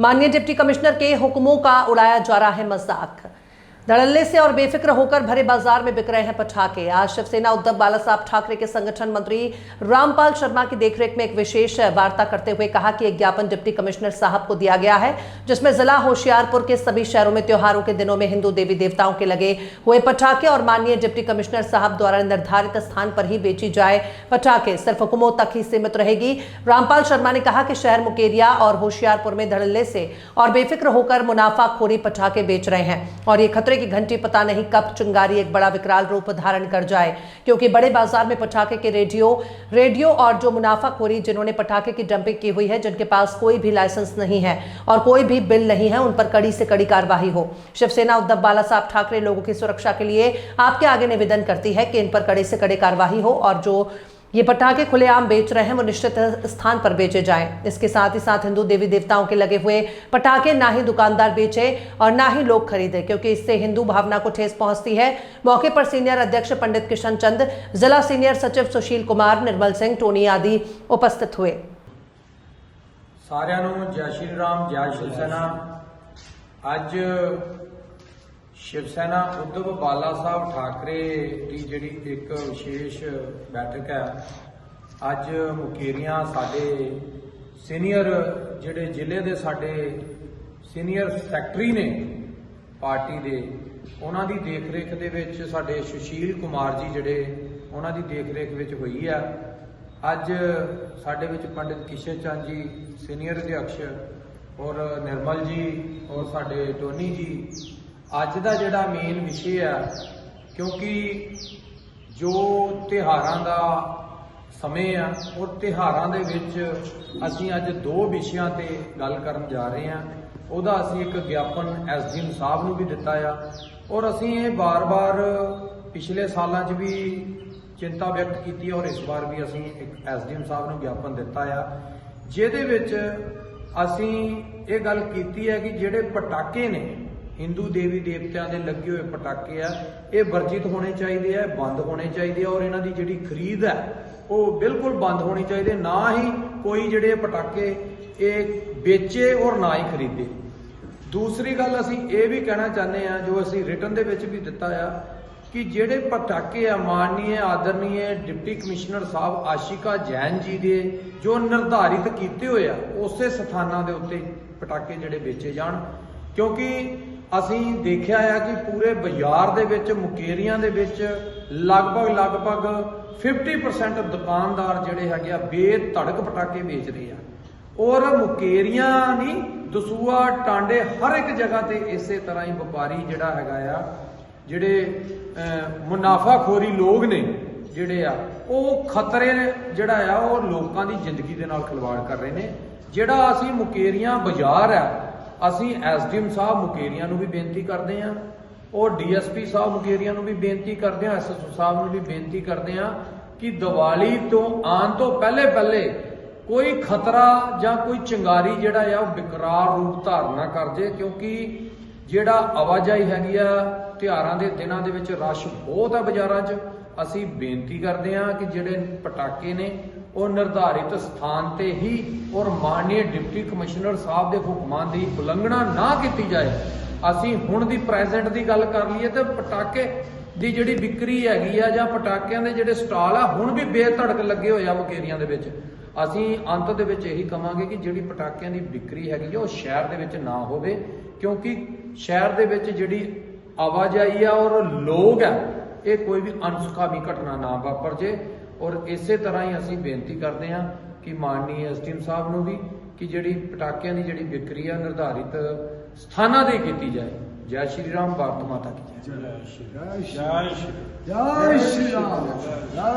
माननीय deputy commissioner के हुक्मों का उड़ाया जा रहा है मजाक धड़ल्ले से और बेफिक्र होकर भरे बाज़ार में बिक रहे हैं पटाखे। आज शिवसेना उद्धव बाला साहब ठाकरे के संगठन मंत्री रामपाल शर्मा की देखरेख में एक विशेष वार्ता करते हुए कहा कि एक ज्ञापन डिप्टी कमिश्नर साहब को दिया गया है, जिसमें जिला होशियारपुर के सभी शहरों में त्योहारों के दिनों में हिंदू देवी देवताओं के लगे हुए पटाखे और माननीय डिप्टी कमिश्नर साहब द्वारा निर्धारित स्थान पर ही बेची जाए पटाखे। सिर्फ़ हुकुमों तक ही सीमित रहेगी। रामपाल शर्मा ने कहा कि शहर मुकेरिया और होशियारपुर में धड़ल्ले से और बेफिक्र होकर मुनाफाखोरी पटाखे बेच रहे हैं और ये खतरे की घंटी पता नहीं कब चिंगारी एक बड़ा विकराल रूप धारण कर जाए, क्योंकि बड़े बाज़ार में पटाखे के रेडियो रेडियो और जो मुनाफाखोरी जिन्होंने पटाखे की डंपिंग की हुई है, जिनके पास कोई भी लाइसेंस नहीं है और कोई भी बिल नहीं है, उन पर कड़ी से कड़ी कार्रवाई हो। शिवसेना उद्धव बाला साहब ठाकरे लोगों की सुरक्षा के लिए आपके आगे निवेदन करती है कि इन पर कड़े से कड़े कार्रवाई हो और जो ये पटाखे खुलेआम बेच रहे हैं वो निश्चित स्थान पर बेचे जाएं इसके साथ ही साथ हिंदू देवी देवताओं के लगे हुए पटाखे ना ही दुकानदार बेचे और ना ही लोग खरीदे क्योंकि इससे हिंदू भावना को ठेस पहुंचती है मौके पर सीनियर अध्यक्ष पंडित किशन चंद जिला सीनियर सचिव सुशील कुमार निर्मल सिंह टोनी आदि उपस्थित हुए ਸਾਰਿਆਂ ਨੂੰ ਜੈ ਸ਼੍ਰੀ ਰਾਮ ਜੈ ਸ਼ਿਵ ਸੈਨਾ ਅੱਜ ਸ਼ਿਵ ਸੈਨਾ ਉद्धਵ ਬਾਲਾ ਸਾਹਿਬ ਠਾਕਰੇ ਦੀ ਜਿਹੜੀ ਇੱਕ ਵਿਸ਼ੇਸ਼ ਬੈਠਕ ਹੈ, ਅੱਜ ਮੁਕੇਰੀਆਂ ਸਾਡੇ ਸੀਨੀਅਰ ਜਿਹੜੇ ਜ਼ਿਲ੍ਹੇ ਦੇ ਸਾਡੇ ਸੀਨੀਅਰ ਸੈਕਟਰੀ ਨੇ ਪਾਰਟੀ ਦੇ, ਉਹਨਾਂ ਦੀ ਦੇਖਰੇਖ ਦੇ ਵਿੱਚ ਸਾਡੇ ਸੁਸ਼ੀਲ ਕੁਮਾਰ ਜੀ ਜਿਹੜੇ, ਉਹਨਾਂ ਦੀ ਦੇਖਰੇਖ ਵਿੱਚ ਹੋਈ ਆ। ਅੱਜ ਸਾਡੇ ਵਿੱਚ ਪੰਡਿਤ ਕਿਸ਼ਨ ਚੰਦ ਜੀ, ਸੀਨੀਅਰ ਅਧਿਕਸ਼ ਔਰ ਨਿਰਮਲ ਜੀ ਔਰ ਸਾਡੇ ਟੋਨੀ ਜੀ ਅੱਜ ਦਾ ਜਿਹੜਾ ਮੇਨ ਵਿਸ਼ੇ ਆ, ਕਿਉਂਕਿ ਜੋ ਤਿਹਾਰਾਂ ਦਾ ਸਮੇਂ ਆ, ਉਹ ਤਿਹਾਰਾਂ ਦੇ ਵਿੱਚ ਅਸੀਂ ਅੱਜ ਦੋ ਵਿਸ਼ਿਆਂ ਤੇ ਗੱਲ ਕਰਨ ਜਾ ਰਹੇ ਹਾਂ। ਉਹਦਾ ਅਸੀਂ ਇੱਕ ਗਿਆਪਨ ਐਸਡੀਐਮ ਸਾਹਿਬ ਨੂੰ ਵੀ ਦਿੱਤਾ ਆ। ਔਰ ਅਸੀਂ ਇਹ ਬਾਰ-ਬਾਰ ਪਿਛਲੇ ਸਾਲਾਂ 'ਚ ਵੀ ਚਿੰਤਾ ਵਿਅਕਤ ਕੀਤੀ ਔਰ ਇਸ ਵਾਰ ਵੀ ਅਸੀਂ ਇੱਕ ਐਸਡੀਐਮ ਸਾਹਿਬ ਨੂੰ ਗਿਆਪਨ ਦਿੱਤਾ ਆ। ਜਿਹਦੇ ਵਿੱਚ ਅਸੀਂ ਇਹ ਗੱਲ ਕੀਤੀ ਹੈ ਕਿ ਜਿਹੜੇ ਪਟਾਕੇ ਨੇ ਹਿੰਦੂ ਦੇਵੀ ਦੇਵਤਿਆਂ ਦੇ ਲੱਗੇ ਹੋਏ ਪਟਾਕੇ ਆ, ਇਹ ਵਰਜਿਤ ਹੋਣੇ ਚਾਹੀਦੇ ਆ ਬੰਦ ਹੋਣੇ ਚਾਹੀਦੇ ਆ ਔਰ ਇਹਨਾਂ ਦੀ ਜਿਹੜੀ ਖਰੀਦ ਹੈ, ਉਹ ਬਿਲਕੁਲ ਬੰਦ ਹੋਣੀ ਚਾਹੀਦੀ, ਨਾ ਹੀ ਕੋਈ ਜਿਹੜੇ ਪਟਾਕੇ ਇਹ ਵੇਚੇ ਔਰ ਨਾ ਹੀ ਖਰੀਦੇ। ਦੂਸਰੀ ਗੱਲ ਅਸੀਂ ਇਹ ਵੀ ਕਹਿਣਾ ਚਾਹੁੰਦੇ ਆ ਜੋ ਅਸੀਂ ਰਿਟਰਨ ਦੇ ਵਿੱਚ ਵੀ ਦਿੱਤਾ ਆ, ਕਿ ਜਿਹੜੇ ਪਟਾਕੇ ਆ ਮਾਨਨੀय ਆਦਰਨੀय ਡਿਪਟੀ ਕਮਿਸ਼ਨਰ ਸਾਹਿਬ ਆਸ਼ਿਕਾ ਜੈਨ ਜੀ ਦੇ, ਜੋ ਨਿਰਧਾਰਿਤ ਕੀਤੇ ਹੋਏ ਆ, ਉਸੇ ਸਥਾਨਾਂ ਦੇ ਉੱਤੇ ਪਟਾਕੇ ਜਿਹੜੇ ਵੇਚੇ ਜਾਣ, ਕਿਉਂਕਿ ਅਸੀਂ ਦੇਖਿਆ ਆ ਕਿ ਪੂਰੇ ਬਾਜ਼ਾਰ ਦੇ ਵਿੱਚ, ਮੁਕੇਰੀਆਂ ਦੇ ਵਿੱਚ ਲਗਭਗ ਲਗਭਗ 50% ਦੁਕਾਨਦਾਰ ਜਿਹੜੇ ਹੈਗੇ ਆ ਬੇਧੜਕ ਪਟਾਕੇ ਵੇਚ ਰਹੇ ਆ। ਔਰ ਮੁਕੇਰੀਆਂ ਨਹੀਂ, ਦਸੂਆ, ਟਾਂਡੇ ਹਰ ਇੱਕ ਜਗ੍ਹਾ ਤੇ ਇਸੇ ਤਰ੍ਹਾਂ ਹੀ ਵਪਾਰੀ ਜਿਹੜਾ ਹੈਗਾ ਆ, ਜਿਹੜੇ ਮੁਨਾਫਾਖੋਰੀ ਲੋਕ ਨੇ ਜਿਹੜੇ ਆ, ਉਹ ਖਤਰੇ ਜਿਹੜਾ ਆ, ਉਹ ਲੋਕਾਂ ਦੀ ਜ਼ਿੰਦਗੀ ਦੇ ਨਾਲ ਖਿਲਵਾੜ ਕਰ ਰਹੇ ਨੇ। ਜਿਹੜਾ ਅਸੀਂ ਮੁਕੇਰੀਆਂ ਬਾਜ਼ਾਰ ਆ ਅਸੀਂ ਐਸਡੀਐਮ ਸਾਹਿਬ ਮੁਕੇਰੀਆਂ ਨੂੰ ਵੀ ਬੇਨਤੀ ਕਰਦੇ ਆ ਔਰ ਡੀਐਸਪੀ ਸਾਹਿਬ ਮੁਕੇਰੀਆਂ ਨੂੰ ਵੀ ਬੇਨਤੀ ਕਰਦੇ ਆ ਐਸਐਸਓ ਸਾਹਿਬ ਨੂੰ ਵੀ ਬੇਨਤੀ ਕਰਦੇ ਹਾਂ ਕਿ ਦੀਵਾਲੀ ਤੋਂ ਆਉਣ ਤੋਂ ਪਹਿਲੇ ਪਹਿਲੇ ਕੋਈ ਖਤਰਾ ਜਾਂ ਕੋਈ ਚਿੰਗਾਰੀ ਜਿਹੜਾ ਆ ਉਹ ਬਿਕਰਾਰ ਰੂਪ ਧਾਰਨਾ ਕਰ ਜੇ, ਕਿਉਂਕਿ ਜਿਹੜਾ ਆਵਾਜਾਈ ਹੈਗੀ ਆ, ਤਿਉਹਾਰਾਂ ਦੇ ਦਿਨਾਂ ਦੇ ਵਿੱਚ ਰਸ਼ ਬਹੁਤ ਆ ਬਾਜ਼ਾਰਾਂ 'ਚ। ਅਸੀਂ ਬੇਨਤੀ ਕਰਦੇ ਹਾਂ ਕਿ ਜਿਹੜੇ ਪਟਾਕੇ ਨੇ ਉਹ ਨਿਰਧਾਰਿਤ ਸਥਾਨ ਤੇ ਹੀ ਔਰ ਮਾਨਨੀय ਡਿਪਟੀ ਕਮਿਸ਼ਨਰ ਸਾਹਿਬ ਦੇ ਹੁਕਮਾਂ ਦੀ ਉਲੰਘਣਾ ਨਾ ਕੀਤੀ ਜਾਏ। ਅਸੀਂ ਹੁਣ ਦੀ ਪ੍ਰੈਜ਼ੈਂਟ ਦੀ ਗੱਲ ਕਰ ਲਈਏ ਤੇ ਪਟਾਕੇ ਦੀ ਜਿਹੜੀ ਵਿਕਰੀ ਹੈਗੀ ਆ ਜਾਂ ਪਟਾਕਿਆਂ ਦੇ ਜਿਹੜੇ ਸਟਾਲ ਆ, ਹੁਣ ਵੀ ਬੇਧੜਕ ਲੱਗੇ ਹੋਏ ਆ ਮੁਕੇਰੀਆਂ ਦੇ ਵਿੱਚ। ਅਸੀਂ ਅੰਤ ਦੇ ਵਿੱਚ ਇਹੀ ਕਵਾਂਗੇ ਕਿ ਜਿਹੜੀ ਪਟਾਕਿਆਂ ਦੀ ਵਿਕਰੀ ਹੈਗੀ ਆ, ਉਹ ਸ਼ਹਿਰ ਦੇ ਵਿੱਚ ਨਾ ਹੋਵੇ, ਕਿਉਂਕਿ ਸ਼ਹਿਰ ਦੇ ਵਿੱਚ ਜਿਹੜੀ ਆਵਾਜਾਈ ਆ ਔਰ ਲੋਕ ਆ, ਇਹ ਕੋਈ ਵੀ ਅਨਸੁਖਾਵੀ ਘਟਨਾ ਨਾ ਵਾਪਰ ਜੇ। ਔਰ ਇਸੇ ਤਰ੍ਹਾਂ ਹੀ ਅਸੀਂ ਬੇਨਤੀ ਕਰਦੇ ਹਾਂ ਕਿ ਮਾਨਨੀय ਐਸਟੀਐਮ ਸਾਹਿਬ ਨੂੰ ਵੀ ਕਿ ਜਿਹੜੀ ਪਟਾਕਿਆਂ ਦੀ ਜਿਹੜੀ ਵਿਕਰੀ ਆ ਨਿਰਧਾਰਿਤ ਸਥਾਨਾਂ ਤੇ ਕੀਤੀ ਜਾਏ। ਜੈ ਸ਼੍ਰੀ ਰਾਮ ਭਾਰਤ ਮਾਤਾ ਕੀ ਜੈ। ਜੈ ਸ਼੍ਰੀ ਰਾਮ। ਜੈ